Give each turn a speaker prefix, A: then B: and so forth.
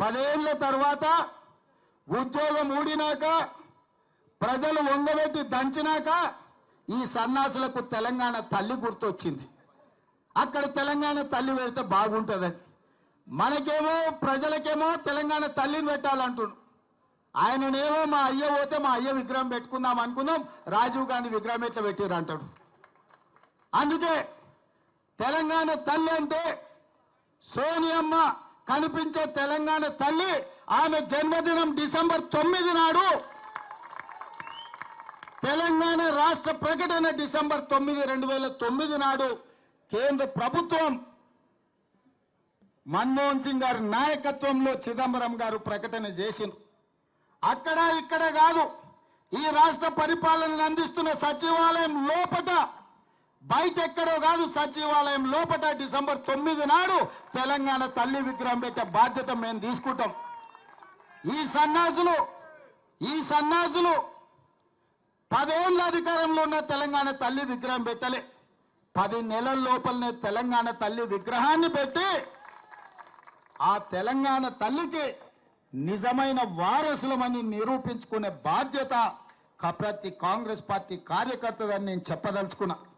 A: పదేళ్ళ తర్వాత ఉద్యోగం ఊడినాక ప్రజలు వంగబెట్టి దంచినాక ఈ సన్నాసులకు తెలంగాణ తల్లి గుర్తొచ్చింది. అక్కడ తెలంగాణ తల్లి పెడితే బాగుంటుందని. మనకేమో ప్రజలకేమో తెలంగాణ తల్లిని పెట్టాలంటుండు. ఆయననేమో మా అయ్య పోతే మా అయ్య విగ్రహం పెట్టుకుందాం అనుకుందాం రాజీవ్ గాంధీ విగ్రహం ఎట్లా పెట్టారు అంటాడు. అందుకే తెలంగాణ తల్లి అంటే సోనియమ్మ కనిపించే తెలంగాణ తల్లి ఆమె జన్మదినం డిసెంబర్ తొమ్మిది నాడు. తెలంగాణ రాష్ట్ర ప్రకటన డిసెంబర్ తొమ్మిది రెండు వేల తొమ్మిది నాడు. కేంద్ర ప్రభుత్వం మన్మోహన్ సింగ్ గారి నాయకత్వంలో చిదంబరం గారు ప్రకటన చేసింది అక్కడ ఇక్కడ కాదు ఈ రాష్ట్ర పరిపాలనను అందిస్తున్న సచివాలయం లోపట బయట ఎక్కడో కాదు సచివాలయం లోపల డిసెంబర్ తొమ్మిది నాడు తెలంగాణ తల్లి విగ్రహం పెట్టే బాధ్యత మేము తీసుకుంటాం. ఈ సన్నాసులు ఈ సన్నాసులు పదేళ్ళ అధికారంలో ఉన్న తెలంగాణ తల్లి విగ్రహం పెట్టలే. పది నెలల లోపలనే తెలంగాణ తల్లి విగ్రహాన్ని పెట్టి ఆ తెలంగాణ తల్లికి నిజమైన వారసులమని నిరూపించుకునే బాధ్యత ప్రతి కాంగ్రెస్ పార్టీ కార్యకర్తదని నేను చెప్పదలుచుకున్నా.